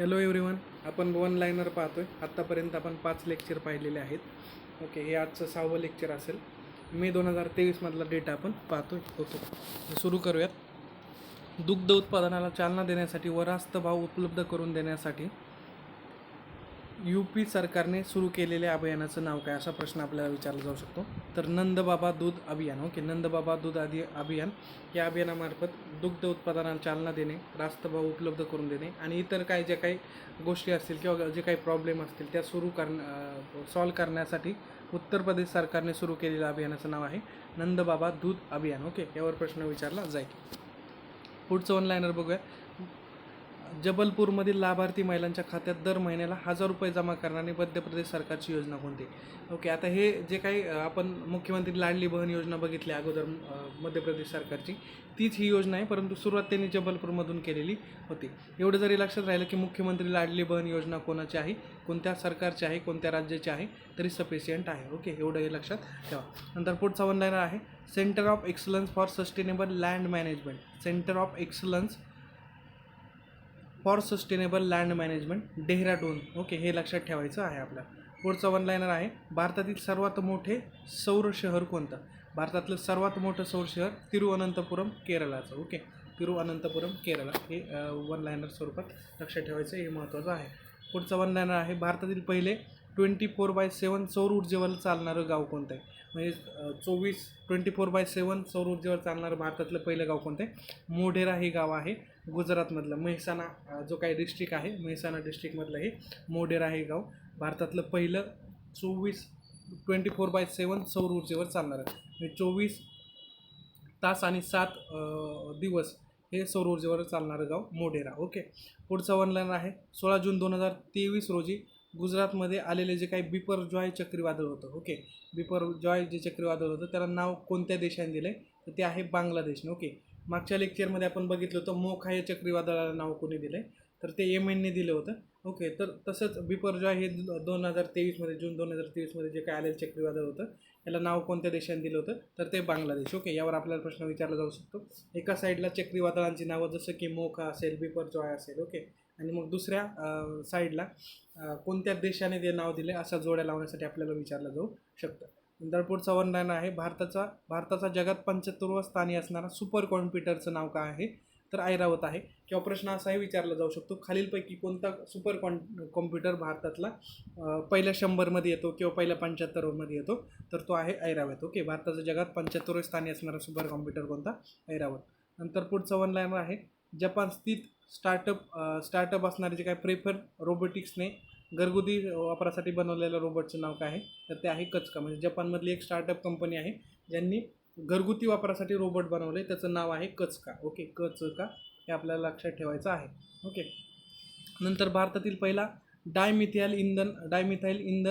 Hello everyone आपण one liner पाहतोय. आत्तापर्यंत आपण पाच लेक्चर पाहिलेले आहेत. ओके हे आजचं सहावं लेक्चर असेल. मे दोन हजार तेवीसमधला डेटा आपण पाहतोय. होतो सुरू करूयात. दुग्ध उत्पादनाला चालना देण्यासाठी व रास्त भाव उपलब्ध करून देण्यासाठी यू पी सरकारने सुरू केलेल्या अभियानाचं नाव काय? असा प्रश्न आपल्याला विचारला जाऊ शकतो. तर नंदबाबा दूध अभियान ओके. नंदबाबा दूध आदि अभियान या अभियानामार्फत दुग्ध उत्पादनाला चालना देणे रास्तभाव उपलब्ध करून देणे आणि इतर काही ज्या काही गोष्टी असतील किंवा जे काही प्रॉब्लेम असतील त्या सुरू करण सॉल्व करण्यासाठी उत्तर प्रदेश सरकारने सुरू केलेल्या अभियानाचं नाव आहे नंदबाबा दूध अभियान ओके. यावर प्रश्न विचारला जाईल. पुढचं ऑनलाईनर बघूया. जबलपूरमधील लाभार्थी महिलांच्या खात्यात दर महिन्याला हजार रुपये जमा करणारी मध्य प्रदेश सरकारची योजना कोणती? ओके आता हे जे काही आपण मुख्यमंत्री लाडली बहन योजना बघितली अगोदर मध्य प्रदेश सरकारची तीच ही योजना आहे परंतु सुरुवात त्यांनी जबलपूरमधून केलेली होती. एवढं जरी लक्षात राहिलं की मुख्यमंत्री लाडली बहन योजना कोणाची आहे कोणत्या सरकारची आहे कोणत्या राज्याची आहे तरी सफिशियंट आहे ओके एवढं हे लक्षात ठेवा. नंतर पुढचा ऑनलाईन आहे centre of excellence for sustainable land management centre of excellence for sustainable land management Dehradun. Okay हे लक्षात ठेवायचं आहे आपल्या. पुढचं वन लाईनर आहे भारतातील सर्वात मोठे सौर शहर कोणतं? भारतातलं सर्वात मोठं सौर शहर तिरुअनंतपुरम केरळाचं. ओके तिरुअनंतपुरम केरळ. हे वन लायनर स्वरूपात लक्षात ठेवायचं हे महत्त्वाचं आहे. पुढचं वन लायनर आहे भारतातील पहिले ट्वेंटी फोर बाय सेवन सौर ऊर्जेवर चालणारं गाव कोणतं आहे? म्हणजे चोवीस ट्वेंटी फोर बाय सेवन सौर ऊर्जेवर चालणारं भारतातलं पहिलं गाव कोणतं आहे? मोढेरा हे गाव आहे. गुजरातमधलं मेहसाणा जो काही डिस्ट्रिक्ट आहे मेहसाणा डिस्ट्रिक्टमधलं हे मोढेरा हे गाव. भारतातलं पहिलं चोवीस ट्वेंटी फोर बाय सेवन सौर ऊर्जेवर चालणारं म्हणजे चोवीस तास आणि सात दिवस हे सौर ऊर्जेवर चालणारं गाव मोढेरा. ओके? पुढचं ऑनलाईन आहे. सोळा जून दोन हजार तेवीस रोजी गुजरातमध्ये आलेले जे काही बिपर जॉय चक्रीवादळ होतं ओके? बिपर जॉय जे चक्रीवादळ होतं त्याला नाव कोणत्या देशाने दिलं आहे तर ते आहे बांगलादेशने ओके? मागच्या लेक्चरमध्ये आपण बघितलं होतं मोखा या चक्रीवादळाला नाव कोणी दिलं आहे तर ते एमएनने दिलं होतं. ओके तर तसंच बिपरजॉय हे दोन हजार तेवीसमध्ये जून दोन हजार तेवीसमध्ये जे काय आलेलं चक्रीवादळ होतं याला नाव कोणत्या देशाने दिलं होतं? तर ते बांगलादेश. ओके यावर आपल्याला प्रश्न विचारला जाऊ शकतो. एका साईडला चक्रीवादळांची नावं जसं की मोखा असेल बिपरजॉय असेल ओके. आणि मग दुसऱ्या साईडला कोणत्या देशाने ते नाव दिले असा जोड्या लावण्यासाठी आपल्याला विचारलं जाऊ शकतं. नंतर पुढचा आहे. भारताचा भारताचा जगात पंच्याहत्तरवा स्थानी असणारा सुपर कॉम्प्युटरचं नाव काय आहे? तर ऐरावत आहे. किंवा प्रश्न असाही विचारला जाऊ शकतो. खालीलपैकी कोणता सुपर कॉन कॉम्प्युटर भारतातला पहिल्या शंभरमध्ये येतो किंवा पहिल्या पंच्याहत्तरमध्ये येतो? तर तो आहे ऐरावत. ओके? भारताच्या जगात पंच्याहत्तरवे स्थानी असणारा सुपर कॉम्प्युटर कोणता? ऐरावत. नंतर पुढचं वन आहे. जपान स्थित स्टार्टअप स्टार्टअप असणारे जे काय प्रेफर रोबोटिक्सने घरगुती वापरासाठी बनवलेल्या रोबोटचं नाव काय आहे? तर ते आहे कचका. म्हणजे जपानमधली एक स्टार्टअप कंपनी आहे. ज्यांनी घरगुती वापरासाठी रोबोट बनवले त्याचं नाव आहे कचका. ओके कचका हे आपल्याला लक्षात ठेवायचं आहे. ओके नंतर भारतातील पहिला डायमिथाईल इंधन डायमिथाईल इंध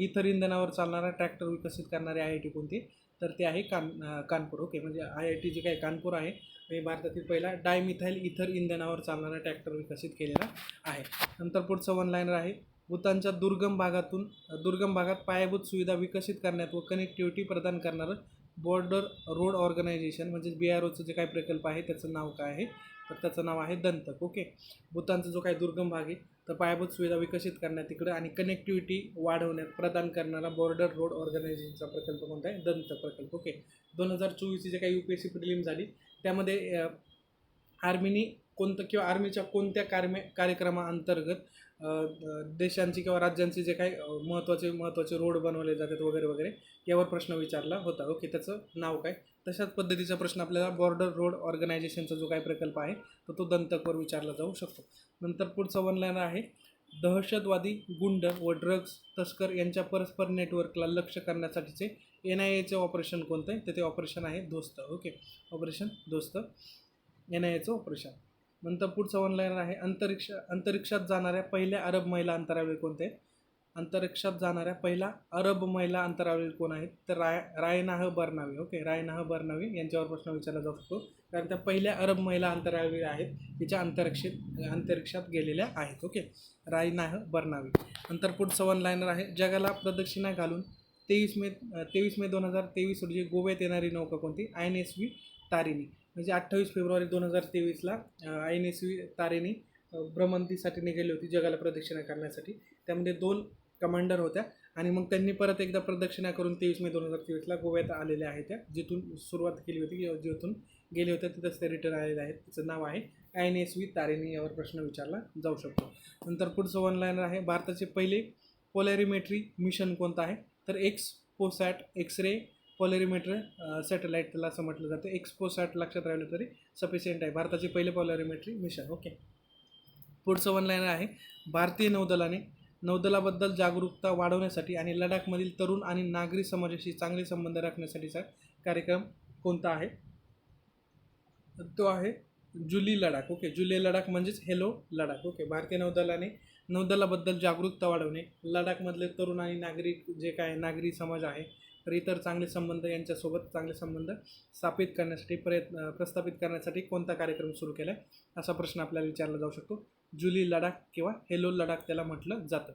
इथर इंधनावर चालणारा ट्रॅक्टर विकसित करणारी आय आय टी कोणती? तर ते आहे कान कानपूर. ओके म्हणजे आय आय टी जे काही कानपूर आहे हे भारतातील पहिला डायमिथाईल इथर इंधनावर चालणारा ट्रॅक्टर विकसित केलेला आहे. नंतर पुढचं वन लाईनर आहे. भूतानच्या दुर्गम भागातून दुर्गम भागात पायाभूत सुविधा विकसित करण्यात व कनेक्टिव्हिटी प्रदान करणारं बॉर्डर रोड ऑर्गनायझेशन म्हणजे बी आर ओचं जे काही प्रकल्प आहे त्याचं नाव काय आहे? तर त्याचं नाव आहे दंतक ओके भूतानचा जो काही दुर्गम भाग आहे तर पायाभूत सुविधा विकसित करण्यात तिकडं आणि कनेक्टिव्हिटी वाढवण्यात प्रदान करणारा बॉर्डर रोड ऑर्गनायझेशनचा प्रकल्प कोणता आहे? दंत प्रकल्प ओके दोन हजार चोवीसची जे काही U P S C prelim झाली त्यामध्ये आर्मीनी कोणतं किंवा आर्मीच्या कोणत्या कार्मे कार्यक्रमाअंतर्गत देशांची किंवा राज्यांची जे काही महत्त्वाचे महत्त्वाचे रोड बनवले जातात वगैरे वगैरे यावर प्रश्न विचारला होता. ओके त्याचं नाव काय? तशाच पद्धतीचा प्रश्न आपल्याला बॉर्डर रोड ऑर्गनायझेशनचा जो काही प्रकल्प आहे तर तो दंतकवर विचारला जाऊ शकतो. नंतर पुढचा वन लाईनर आहे दहशतवादी गुंड व ड्रग्ज तस्कर यांच्या परस्पर नेटवर्कला लक्ष करण्यासाठीचे एन आय एचं ऑपरेशन कोणतं आहे? तर ते ऑपरेशन आहे Dost. Okay operation Dost. N I एचं ऑपरेशन नंतर पुढचं वन लाईनर आहे अंतरिक्ष अंतरिक्षात जाणाऱ्या पहिल्या अरब महिला अंतराळवीर कोणते? आहेत अंतरिक्षात जाणाऱ्या पहिला अरब महिला अंतराळवीर कोण आहेत? तर राय रायनाह बर्नावी ओके रायनाह बर्नावी यांच्यावर प्रश्न विचारला जाऊ शकतो. कारण त्या पहिल्या अरब महिला अंतराळवीर आहेत तिच्या अंतरिक्षित अंतरिक्षात गेलेल्या आहेत ओके रायनाह बर्नावी. नंतर पुढचं वन आहे जगाला प्रदक्षिणा घालून तेवीस मे तेवीस मे दोन हजार तेवीस रोजी गोव्यात येणारी नौका कोणती? I N S V Tarini. म्हणजे अठ्ठावीस फेब्रुवारी दोन हजार तेवीसला I N S V Tarini भ्रमंतीसाठी निघाली होती जगाला प्रदक्षिणा करण्यासाठी. त्यामध्ये दोन कमांडर होत्या आणि मग त्यांनी परत एकदा प्रदक्षिणा करून तेवीस मे दोन हजार तेवीसला गोव्यात आलेल्या आहेत त्या जिथून सुरुवात केली होती किंवा जिथून गेले होते तिथंच ते रिटर्न आलेले आहेत. तिचं नाव आहे आय एस व्ही तारेनी यावर प्रश्न विचारला जाऊ शकतो. नंतर पुढचं वन लाईनर आहे भारताचे पहिले पोलॅरिमेट्री मिशन कोणतं आहे? तर XPoSat X ray polarimeter satellite त्याला असं म्हटलं जातं. एक्सपोसॅट लक्षात राहिलं तरी सफिशियंट आहे. भारताचे पहिले पॉलरीमेटरी मिशन ओके पुढचं वन लाईनर आहे. भारतीय नौदलाने नौदलाबद्दल जागरूकता वाढवण्यासाठी आणि लडाखमधील तरुण आणि नागरी समाजाशी चांगले संबंध राखण्यासाठीचा कार्यक्रम कोणता आहे? तो आहे जुली लडाख ओके जुली लडाख म्हणजेच हेलो लडाख ओके भारतीय नौदलाने नौदलाबद्दल जागरूकता वाढवणे लडाखमधले तरुण आणि नागरिक जे काय नागरी समाज आहे तर इतर चांगले संबंध यांच्यासोबत चांगले संबंध स्थापित करण्यासाठी प्रयत्न प्रस्थापित करण्यासाठी कोणता कार्यक्रम सुरू केला आहे असा प्रश्न आपल्याला विचारला जाऊ शकतो. जुली लडाख किंवा हेलो लडाख त्याला म्हटलं जातं.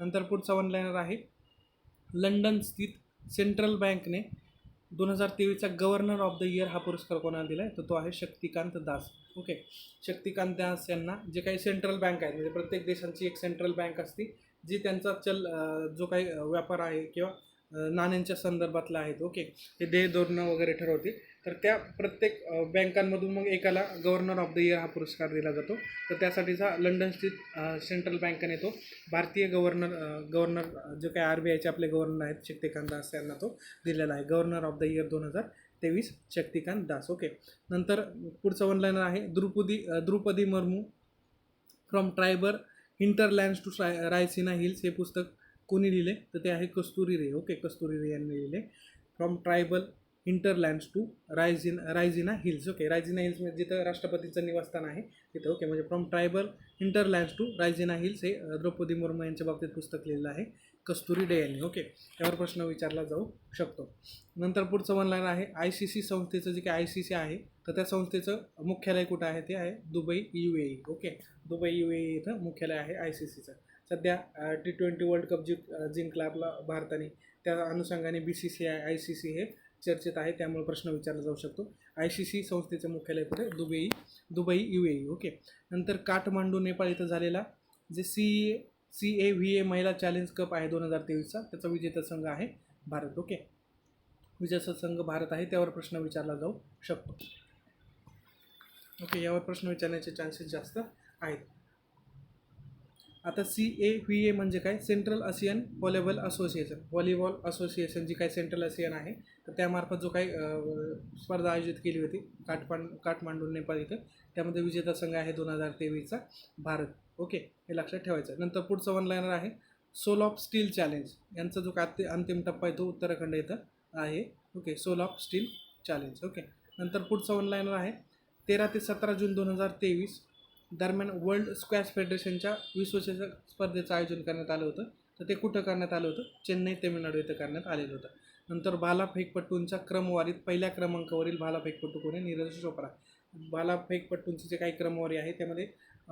नंतर पुढचा वन लाईनर आहे. लंडन स्थित सेंट्रल बँकने दोन हजार तेवीसचा गव्हर्नर ऑफ द इयर हा पुरस्कार कोणाला दिला आहे तर तो आहे शक्तिकांत दास. ओके शक्तिकांत दास यांना जे काही सेंट्रल बँक आहेत म्हणजे प्रत्येक देशांची एक सेंट्रल बँक असते जी त्यांचा चल जो काही व्यापार आहे किंवा नाण्यांच्या संदर्भातला आहेत. ओके. ते देय धोरणं वगैरे ठरवतील. तर त्या प्रत्येक बँकांमधून मग एकाला गव्हर्नर ऑफ द इयर हा पुरस्कार दिला जातो. तर त्यासाठीचा लंडन स्थित सेंट्रल बँकेने तो भारतीय गव्हर्नर गव्हर्नर जे काही आर बी आयचे आपले गव्हर्नर आहेत शक्तिकांत दास यांना तो दिलेला आहे. गव्हर्नर ऑफ द इयर दोन हजार तेवीस शक्तिकांत दास. ओके. नंतर पुढचं वन आहे. Draupadi Draupadi Murmu from tribal hinterlands to try Raisina hills हे पुस्तक कोणी लिहिले? तर ते आहे कस्तुरी रे. ओके कस्तुरी रे यांनी लिहिले. From tribal hinterlands to रायझिन Raisina hills okay Raisina hills म्हणजे जिथं राष्ट्रपतीचं निवासस्थान आहे तिथं. ओके म्हणजे from tribal hinterlands to Raisina hills हे द्रौपदी मुर्मू यांच्या बाबतीत पुस्तक लिहिलेलं आहे कस्तुरी डे यांनी. ओके त्यावर प्रश्न विचारला जाऊ शकतो. नंतर पुढचं म्हणणार आहे आय सी सी संस्थेचं जे काही आय सी सी आहे तर त्या संस्थेचं मुख्यालय कुठं आहे? ते आहे Dubai U A E. Okay Dubai U A E इथं मुख्यालय आहे आय सी सीचं सध्या टी ट्वेंटी वर्ल्ड कप जिंक जिंकला आपला भारताने. त्या अनुषंगाने B C C I I C C हे चर्चेत आहे त्यामुळे प्रश्न विचारला जाऊ शकतो. आय सी सी संस्थेचं मुख्यालय कुठे? Dubai Dubai U A E okay नंतर काठमांडू नेपाळ इथं झालेला जे C C A V A महिला चॅलेंज कप आहे दोन हजार तेवीसचा त्याचा विजेता संघ आहे भारत ओके विजेता संघ भारत आहे त्यावर प्रश्न विचारला जाऊ शकतो. ओके यावर प्रश्न विचारण्याचे चान्सेस जास्त आहेत. आता सी ए व्ही ए म्हणजे काय? Central Asian volleyball association volleyball association जी काय सेंट्रल आसियन आहे तर त्यामार्फत जो काही स्पर्धा आयोजित केली होती काठमांड काठमांडू नेपाळ इथं त्यामध्ये विजेता संघ आहे दोन हजार तेवीसचा भारत. ओके? हे लक्षात ठेवायचं. नंतर पुढचं वन लाईनर आहे सोल ऑफ स्टील चॅलेंज यांचा जो काय अंतिम टप्पा आहे तो उत्तराखंड इथं आहे. Okay? Soul of steel challenge okay? नंतर पुढचं वन लायनर आहे तेरा ते सतरा जून दोन हजार तेवीस दरम्यान वर्ल्ड स्क्वॅश फेडरेशनच्या विश्वचषक स्पर्धेचं आयोजन करण्यात आलं होतं. तर ते कुठं करण्यात आलं होतं? चेन्नई तामिळनाडू इथं करण्यात आलेलं होतं. नंतर भालाफेकपट्टूंच्या क्रमवारीत पहिल्या क्रमांकावरील भालाफेकपट्टू कोणी नीरज चोप्रा. भालाफेकपट्टूंची जे काही क्रमवारी आहे त्यामध्ये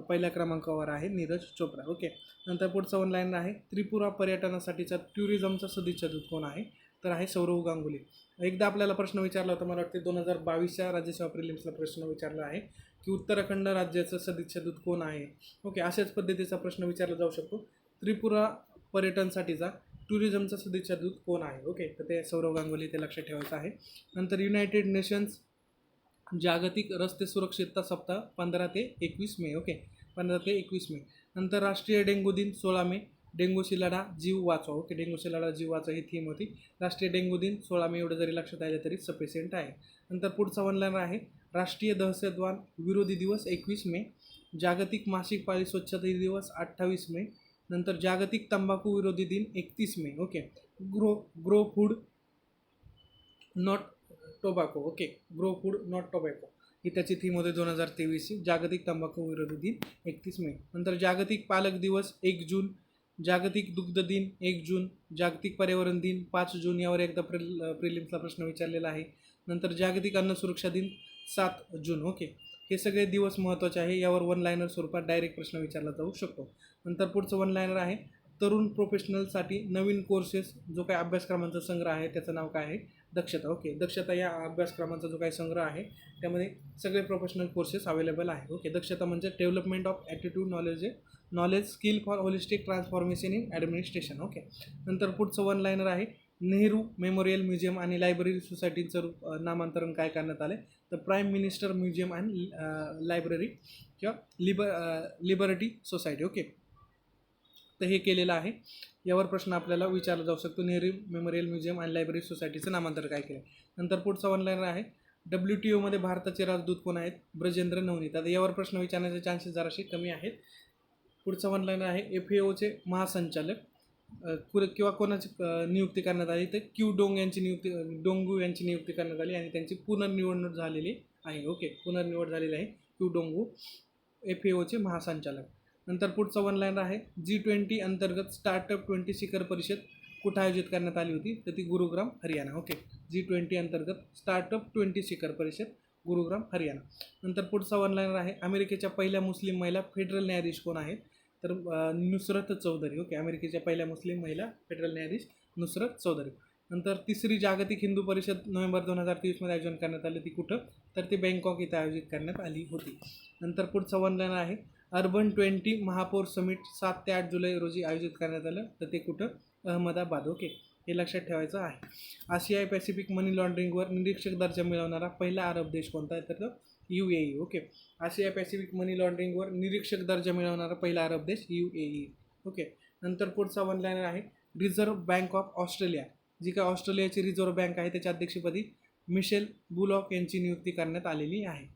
पहिल्या क्रमांकावर आहे नीरज चोप्रा. ओके. नंतर पुढचं ऑनलाईन आहे. त्रिपुरा पर्यटनासाठीचा टुरिझमचा सदिच्छा दूत कोण आहे? तर आहे सौरव गांगुली. एकदा आपल्याला प्रश्न विचारला होता मला वाटते दोन हजार बावीसच्या राज्यसभा प्रिलिम्सला प्रश्न विचारला आहे की उत्तराखंड राज्याचं सदिच्छा दूत कोण आहे? ओके अशाच पद्धतीचा प्रश्न विचारला जाऊ शकतो. त्रिपुरा पर्यटनसाठीचा टुरिझमचा सदिच्छा दूत कोण आहे? ओके तर ते सौरव गांगुली ते लक्षात ठेवायचं आहे. नंतर युनायटेड नेशन्स जागतिक रस्ते सुरक्षितता सप्ताह पंधरा ते एकवीस मे. ओके पंधरा ते एकवीस मे. नंतर राष्ट्रीय डेंगू दिन सोळा मे. डेंग्यूशी लढा जीव वाचवा. ओके डेंग्यूशी लढा जीव वाचवा ही थीम होती. राष्ट्रीय डेंग्यू दिन सोळा मे एवढं जरी लक्षात आलं तरी सफिशियंट आहे. नंतर पुढचा वनलाईन आहे राष्ट्रीय दहशतवाद विरोधी दिवस एकवीस मे जागतिक मासिक पाळी स्वच्छता दिवस अठ्ठावीस मे नंतर जागतिक तंबाखू विरोधी दिन एकतीस मे. Okay grow grow food not tobacco. Okay grow food not tobacco. ही त्याची थीम होती दोन हजार तेवीसची जागतिक तंबाखू विरोधी दिन एकतीस मे. नंतर जागतिक पालक दिवस एक जून जागतिक दुग्ध दिन एक जून जागतिक पर्यावरण दिन पाच जून यावर एकदा प्रिल प्रिलिम्सला प्रश्न विचारलेला आहे. नंतर जागतिक अन्न सुरक्षा दिन सात जून. ओके. हे सगळे दिवस महत्त्वाचे आहे. यावर वन लायनर स्वरूपात डायरेक्ट प्रश्न विचारला जाऊ शकतो. नंतर पुढचं वन लायनर आहे. तरुण प्रोफेशनलसाठी नवीन कोर्सेस जो काही अभ्यासक्रमांचा संग्रह आहे त्याचं नाव काय आहे? दक्षता. ओके. दक्षता या अभ्यासक्रमांचा जो काही संग्रह आहे त्यामध्ये सगळे प्रोफेशनल कोर्सेस अवेलेबल आहे. ओके. दक्षता म्हणजे development of attitude knowledge knowledge skill for holistic transformation in administration okay नंतर पुढचं वन लायनर आहे नेहरू मेमोरियल म्युझियम आणि लायब्ररी सोसायटीचं नामांतरण काय करण्यात आलं तर prime minister museum and library किंवा लिबर लिबर्टी सोसायटी ओके तर हे केलेलं आहे. यावर प्रश्न आपल्याला विचारला जाऊ शकतो. नेहरू मेमोरियल म्युझियम आणि लायब्ररी सोसायटीचं नामांतर काय केलं नंतर पुढचा लायनर आहे. डब्ल्यू टी ओमध्ये भारताचे राजदूत कोण आहेत? ब्रजेंद्र नवनीत. आता यावर प्रश्न विचारण्याचे चान्सेस जराशी कमी आहेत. पुढचा ऑनलाईन आहे एफ ए ओचे महासंचालक. कुर किंवा कोणाची नियुक्ती करण्यात आली तर क्यू डोंग यांची नियुक्ती डोंगू यांची नियुक्ती करण्यात आली आणि त्यांची पुनर्निवडणूक झालेली आहे. ओके पुनर्निवड झालेली आहे क्यू डोंगू एफ ए ओचे महासंचालक. नंतर पुढचा वन लाईनर आहे जी ट्वेंटी अंतर्गत स्टार्टअप ट्वेंटी शिखर परिषद कुठं आयोजित करण्यात आली होती? तर ती Gurugram Haryana. Okay G twenty अंतर्गत स्टार्टअप ट्वेंटी शिखर परिषद गुरुग्राम हरियाणा. नंतर पुढचा वन लाईनर आहे अमेरिकेच्या पहिल्या मुस्लिम महिला फेडरल न्यायाधीश कोण आहेत? तर नुसरत चौधरी. ओके अमेरिकेच्या पहिल्या मुस्लिम महिला फेडरल न्यायाधीश नुसरत चौधरी. नंतर तिसरी जागतिक हिंदू परिषद नोव्हेंबर दोन हजार तेवीसमध्ये आयोजन करण्यात आली ती कुठं? तर ती बँकॉक इथं आयोजित करण्यात आली होती. नंतर पुढचं वन आहे. अर्बन ट्वेंटी महापौर समिट सात ते आठ जुलै रोजी आयोजित करण्यात आलं. तर ते कुठं? अहमदाबाद. ओके हे लक्षात ठेवायचं आहे. आशियाई पॅसिफिक मनी लॉन्ड्रिंगवर निरीक्षक दर्जा मिळवणारा पहिला अरब देश कोणता आहे? तर तो यू ए ई. ओके. आशिया पॅसिफिक मनी लॉन्ड्रिंगवर निरीक्षक दर्जा मिळवणारा पहिला अरब देश यू ए ई. ओके. नंतर पुढचा वन लाईनर आहे रिझर्व्ह बँक ऑफ ऑस्ट्रेलिया जी काय ऑस्ट्रेलियाची रिझर्व्ह बँक आहे त्याच्या अध्यक्षपदी मिशेल बुलॉक यांची नियुक्ती करण्यात आलेली आहे.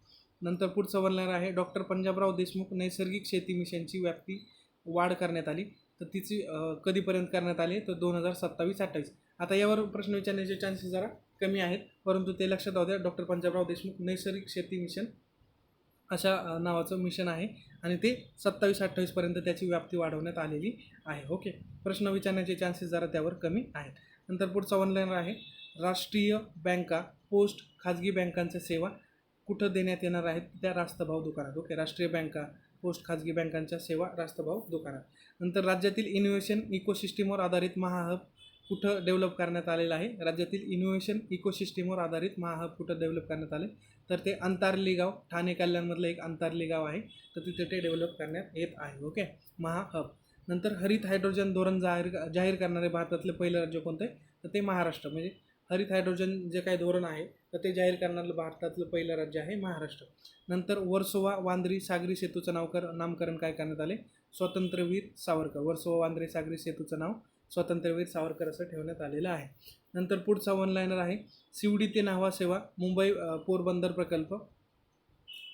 नंतर पुढचं वन लाईनर आहे डॉक्टर पंजाबराव देशमुख नैसर्गिक शेती मिशनची व्याप्ती वाढ करण्यात आली. तर तिची कधीपर्यंत करण्यात आली? तर दोन हजार सत्तावीस अठ्ठावीस. आता यावर प्रश्न विचारण्याचे चान्सेस जरा. कमी आहेत. परंतु ते लक्षात राहू द्या डॉक्टर पंजाबराव देशमुख नैसर्गिक शेती मिशन अशा नावाचं मिशन आहे आणि ते सत्तावीस अठ्ठावीसपर्यंत त्याची व्याप्ती वाढवण्यात आलेली आहे. ओके? प्रश्न विचारण्याचे चान्सेस जरा त्यावर कमी आहेत. नंतर पुढचा ऑनलाईन आहे. राष्ट्रीय बँका पोस्ट खाजगी बँकांच्या सेवा कुठं देण्यात येणार आहेत? त्या रास्तभाव दुकानात. ओके? राष्ट्रीय बँका पोस्ट खाजगी बँकांच्या सेवा रास्तभाव दुकानात. नंतर राज्यातील इनोव्हेशन इकोसिस्टीमवर आधारित महाहब कुठं डेव्हलप करण्यात आलेलं आहे? राज्यातील इनोव्हेशन इकोसिस्टीमवर आधारित महाहब कुठं डेव्हलप करण्यात आले? तर ते अंतारली गाव ठाणे कल्याणमधलं एक अंतारली गाव आहे. तर तिथे ते डेव्हलप करण्यात येत आहे ओके महाहब. नंतर हरित हायड्रोजन धोरण जाहीर जाहीर करणारे भारतातले पहिलं राज्य कोणतं? आहे तर ते महाराष्ट्र. म्हणजे हरित हायड्रोजन जे काही धोरण आहे तर ते जाहीर करणारं भारतातलं पहिलं राज्य आहे महाराष्ट्र. नंतर वर्सोवा वांद्री सागरी सेतूचं नावकर नामकरण काय करण्यात आले? स्वातंत्र्यवीर सावरकर. वर्सोवा वांद्री सागरी सेतूचं नाव स्वातंत्र्यवीर सावरकर असं ठेवण्यात आलेलं आहे. नंतर पुढचा वन लायनर आहे सिवडी ते न्हावा सेवा मुंबई पोरबंदर प्रकल्प.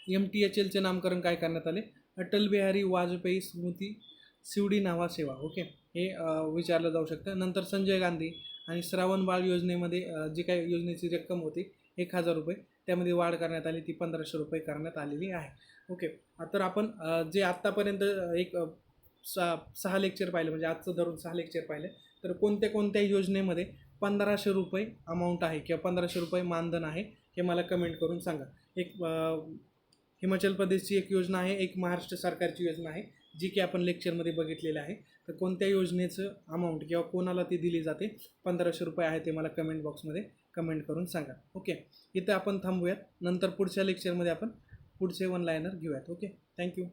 एम टी एच एलचे नामकरण काय करण्यात आले? अटल बिहारी वाजपेयी स्मृती सिवडी नावा सेवा. ओके हे विचारलं जाऊ शकतं. नंतर संजय गांधी आणि श्रावण बाळ योजनेमध्ये जी काही योजनेची रक्कम होती एक हजार रुपये त्यामध्ये वाढ करण्यात आली. ती पंधराशे रुपये करण्यात आलेली आहे. ओके तर आपण जे आत्तापर्यंत एक सहा सहा लेक्चर पाहिलं म्हणजे आजचं धरून सहा लेक्चर पाहिलं. तर कोणत्या कोणत्या योजनेमध्ये पंधराशे रुपये अमाऊंट आहे किंवा पंधराशे रुपये मानधन आहे हे मला कमेंट करून सांगा. एक हिमाचल प्रदेशची एक योजना आहे एक महाराष्ट्र सरकारची योजना आहे जी की आपण लेक्चरमध्ये बघितलेलं आहे. तर कोणत्या योजनेचं अमाऊंट किंवा कोणाला ती दिली जाते पंधराशे रुपये आहे ते मला कमेंट बॉक्समध्ये कमेंट करून सांगा. ओके इथं आपण थांबूयात. नंतर पुढच्या लेक्चरमध्ये आपण पुढचे वन लायनर घेऊयात. Okay thank you